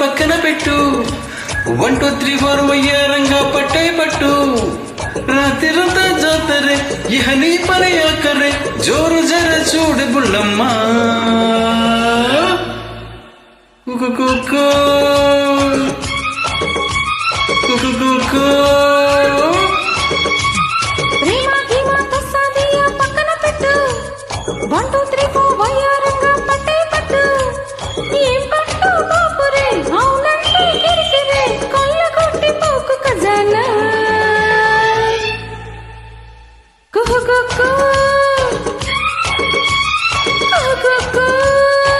పక్కన పెట్టు. One two three four వయ్యారంగా పట్టే పట్టు. రాత్రిరంతా జాతరే ఇహ నీ పని ఆకరే జోరు జర చూడు బుల్లమ్మా. కుక్కో గుగుకో. ప్రేమ ప్రేమ కసాదియా పక్కన పెట్టు. 1 2 3 4 వయ్యారంగా పట్టే పట్టు. ఏం పట్టు బాపురే అవునంటే కిరికిరే. కళ్ళ కొట్టి పోకు ఖజానా. కుహు కుకో